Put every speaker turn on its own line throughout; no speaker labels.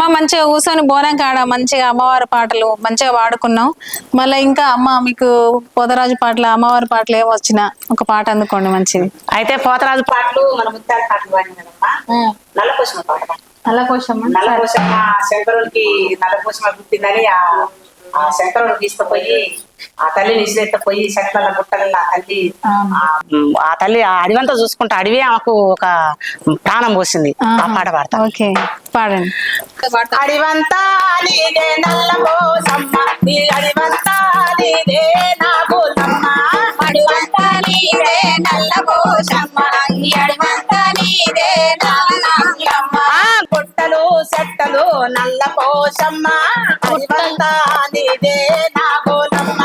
అమ్మ మంచిగా కూర్చొని బోనం కాడ మంచిగా అమ్మవారి పాటలు మంచిగా పాడుకున్నాం మళ్ళీ ఇంకా అమ్మ మీకు పోతరాజు పాటలు అమ్మవారి పాటలు ఏం వచ్చినా ఒక పాట అందుకోండి మంచిది.
అయితే పోతరాజు పాటలు మన ముత్తాల పాటలు నల్లకోశం పాట.
నల్లకోశం
నల్లకోశం శంకరులకి నల్లకోశం పుట్టిందని ఆ శంకరుడు తీసుకుపోయి ఆ తల్లి తల్లిని పోయి చెట్ల గుట్టల తల్లి ఆ తల్లి అడివంతా చూసుకుంటే అడివి ఆమెకు ఒక ప్రాణం పోసింది. ఆ పాట పాడతా.
పాడండి.
అడివంతా అడివంతా
చెట్టలు నల్ల పోషమ్మ అరివంతా నీదే
నా బోలమ్మ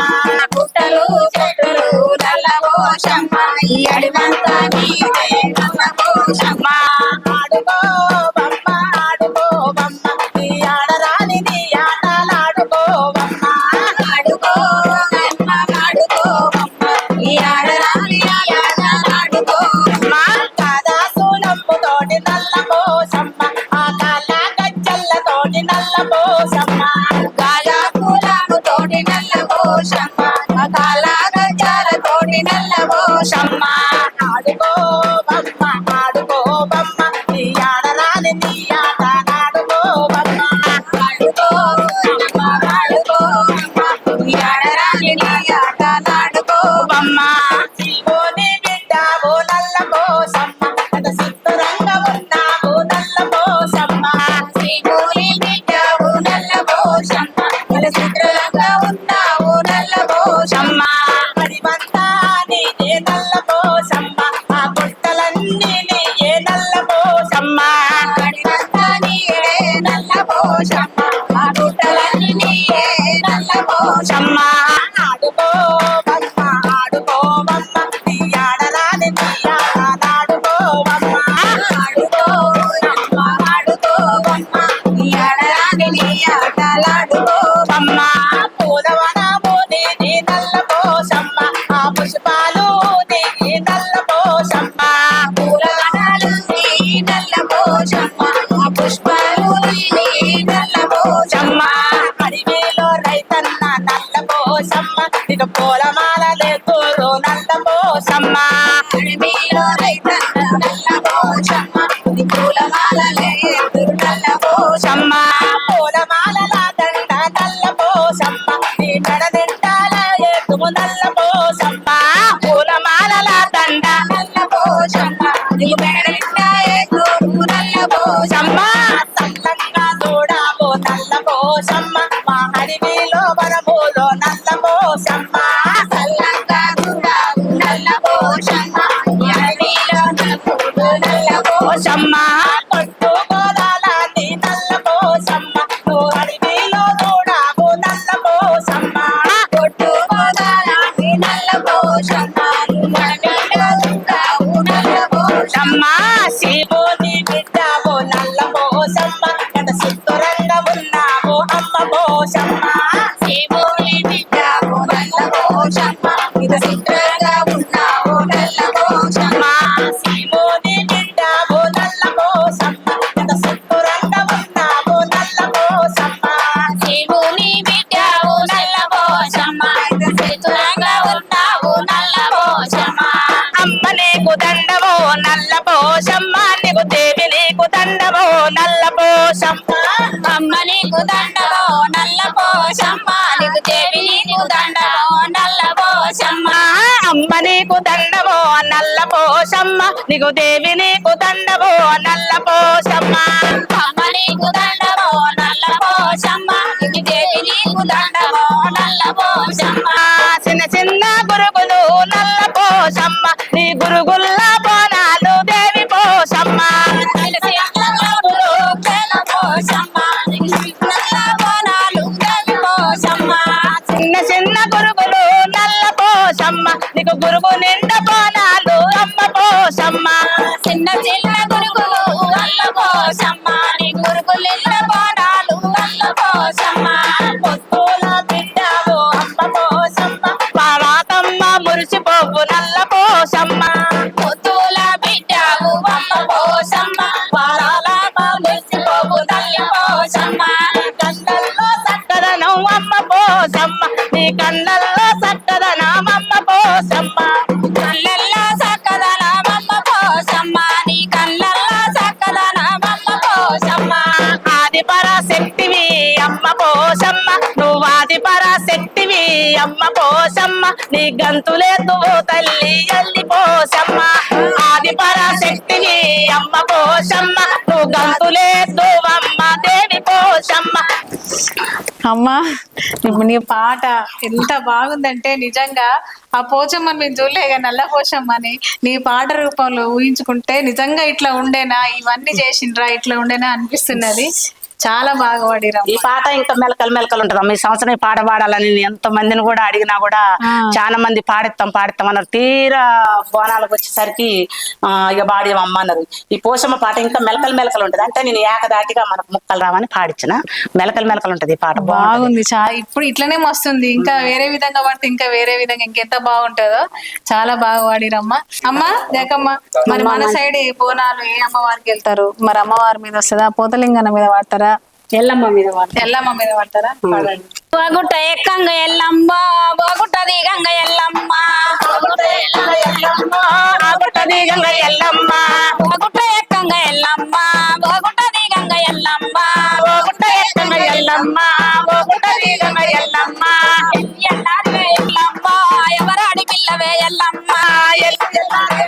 పుట్టలు చెట్టలు నల్ల పోషమ్మ ఈ అడివంతా నీదే నల్ల పోషమ్మ.
ఆడుకో
ya, la, la.
నీకు దండమో నల్ల
పోషమ్మ అమ్మ
నీకు దండమో నల్ల పోషమ్మ నీకు దేవి నీకు దండమో నల్ల
పోషమ్మ
అమ్మ నీకు దండమో నల్ల పోషమ్మ నీకు దేవి నీకు దండమో నల్ల
పోషమ్మ
చిన్న చిన్న గురుగులు నల్ల పోషమ్మ నీ గురుగుల్లా పోనా మనకు గురువు నిండ పోనాలు అమ్మ కోసమ్మా
చిన్న చిన్న గురుగులు అమ్మ కోసమ్మా నీ గురువులు
నువ్వాది పరాశక్తివి అమ్మ పోషమ్మ. నువ్వాది
పరాశక్తివి
అమ్మ పోషమ్మ. నీ గంతులేదు తల్లి అల్లి పోషమ్మ. ఆది పరాశక్తివి అమ్మ పోషమ్మ. నువ్వు గంతులేదు అమ్మ దేవి పోషమ్మ.
అమ్మా నీ పాట ఎంత బాగుందంటే నిజంగా ఆ పోచమ్మని మేము చూడలేగా నల్ల పోచమ్మని. నీ పాట రూపంలో ఊహించుకుంటే నిజంగా ఇట్లా ఉండేనా? ఇవన్నీ చేసిండ్రా ఇట్లా ఉండేనా అనిపిస్తున్నది. చాలా బాగా పాడిరా
ఈ పాట ఇంకా మెలకలు మెలకలు ఉంటదమ్మా ఈ సంవత్సరం ఈ పాట పాడాలని ఎంత మందిని కూడా అడిగినా కూడా. చాలా మంది పాడిస్తాం పాడిస్తాం అన్నారు. తీరా బోనాలకు వచ్చేసరికి ఇక పాడేమమ్మ అన్నారు. ఈ పోషమ్మ పాట ఇంకా మెలకలు మెలకలు ఉంటది. అంటే నేను ఏకదాటిగా మనకు ముక్కలు రావని పాడించిన మెలకలు మెలకలు ఉంటది ఈ పాట.
బాగుంది. చాలా ఇప్పుడు ఇట్లనే వస్తుంది ఇంకా వేరే విధంగా పడితే ఇంకా వేరే విధంగా ఇంకెంత బాగుంటుందో చాలా బాగా వాడిరమ్మా అమ్మా జకమ్మ మరి మన సైడ్ ఏ బోనాలు ఏ అమ్మవారికి వెళ్తారు? మరి అమ్మవారి మీద వస్తుందా? పోతలింగన మీద వాడతారా
ఎల్లమ్మ మీద
ఎల్లమ్మ మీద పాడండి.
బొగుట ఎక్కంగ ఎల్లమ్మ బొగుట దిగంగ ఎల్లమ్మ.
ఆగుంటది గంగ ఎల్లమ్మ
బొగుట ఎక్కంగ ఎల్లమ్మ బొగుట దిగంగ ఎల్లమ్మ.
ఓగుంట ఎక్కమ్మ ఎల్లమ్మ ఓగుంటది గంగ ఎల్లమ్మ.
ఎల్లారివే ఎల్లమ్మ ఎవరాడి పిల్లవే ఎల్లమ్మ. ఎల్లి ఎల్లారివే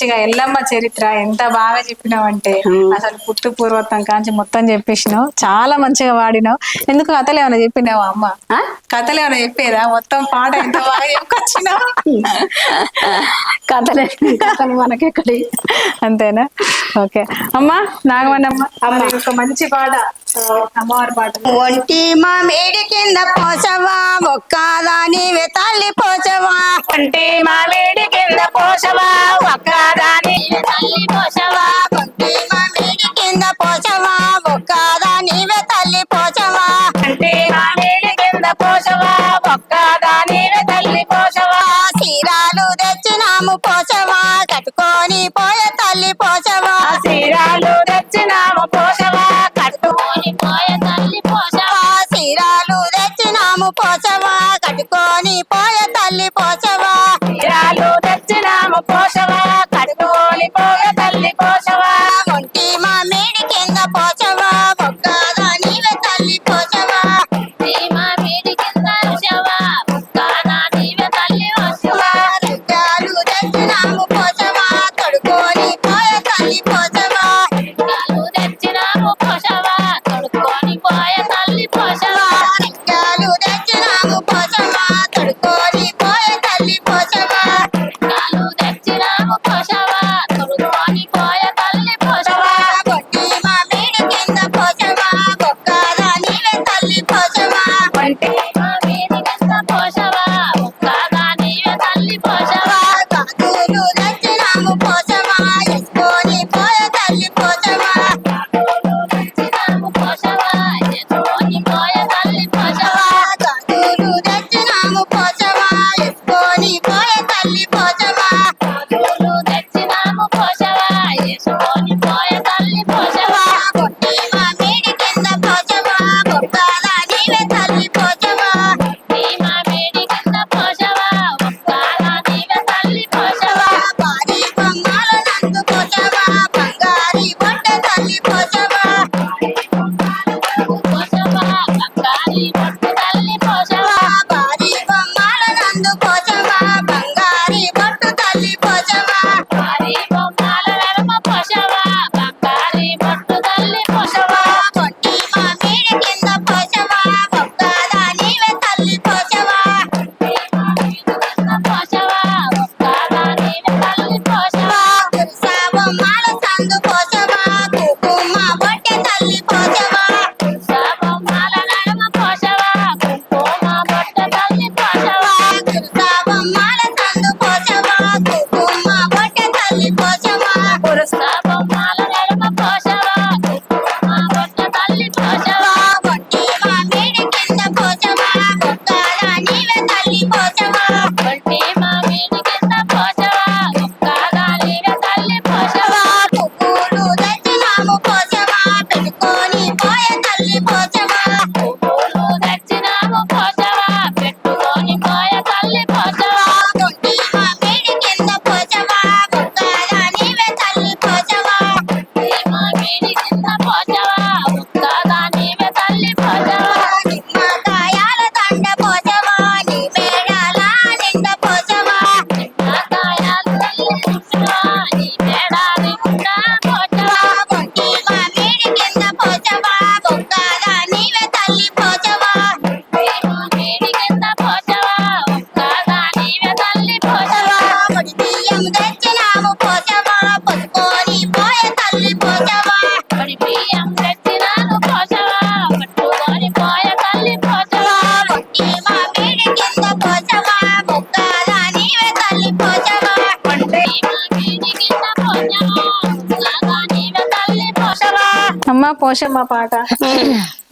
మంచిగా ఎల్లమ్మ చరిత్ర ఎంత బాగా చెప్పినావు అంటే అసలు పుట్టు పూర్వత్వం కాంచి మొత్తం చెప్పేసినావు. చాలా మంచిగా వాడినావు ఎందుకు కథలు ఏమైనా చెప్పినావు అమ్మ? కథలు ఏమైనా చెప్పేదా? మొత్తం పాట ఎంత బాగా చెప్పుకొచ్చినావు?
కథలే కథలు మనకెక్కడి?
అంతేనా? ఓకే. అమ్మా నాగమణమ్మ అమ్మ ఒక మంచి పాట.
ఒంటి మామిడి కింద పోసవా ఒక్కదాని తల్లి పోసవా.
ఒంటి మామిడి కింద పోసవా ఒక్కదాని
తల్లి పోసవా. ఒంటి మామిడి కింద పోసవా ఒక్కదాని తల్లి పోసవా.
ఒంటి మామిడి కింద పోసవా ఒక్కదాని తల్లి పోసవా.
సీరాలు తెచ్చినాము పోసవా కట్టుకొని పోయే తల్లి పోసవా. సీరా పోసవా కట్టుకొని పోయే తల్లి పోసవా
పోషమ్మ పాట.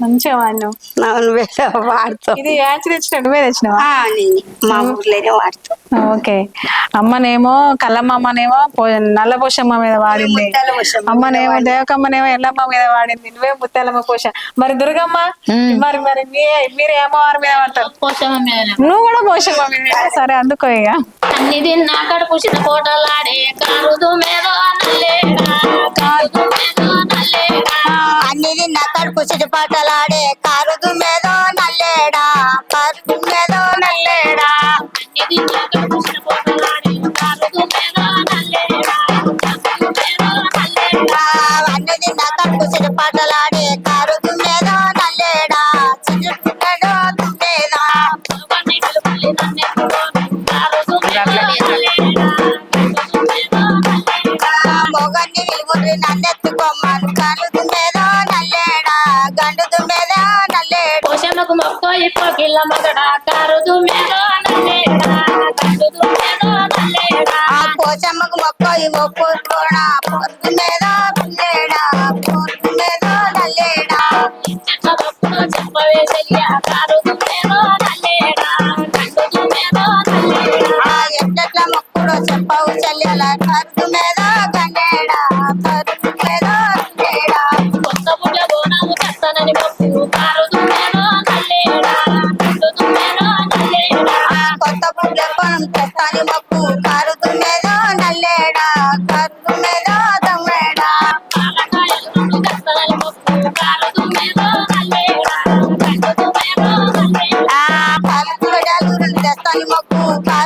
మంచిగా వాడినావు
నువ్వే
ఇది తెచ్చినావా?
మా
ఓకే. అమ్మనేమో నల్ల పోషమ్మ మీద వాడింది. అమ్మనేమో దేవకమ్మనేమో ఎల్లమ్మ మీద వాడింది. నువ్వే ముత్తాలమ్మ పోష మరి దుర్గమ్మ? మరి మరి మీరు అమ్మవారి మీద వాడతారు?
పోషమ్మ
నువ్వు కూడా పోషమ్మ మీద సరే అందుకో ఇక.
అన్ని తిన్నాకడ పుచ్చిన కోటలాడే కారుదు నిన్న కడుపు చిటపాటలాడే. కారు మీద నల్లేడా? పరుపు మీద పొరుగుడా పొరుగు మీద పిల్లేడా పొరుగు మీద నల్లేడా.
చెప్పవే చెయ్యా కారు నల్లేడా నల్లేడా
ఎట్ల చెప్పవు చెల్లెల కరుగు మీద tá em uma.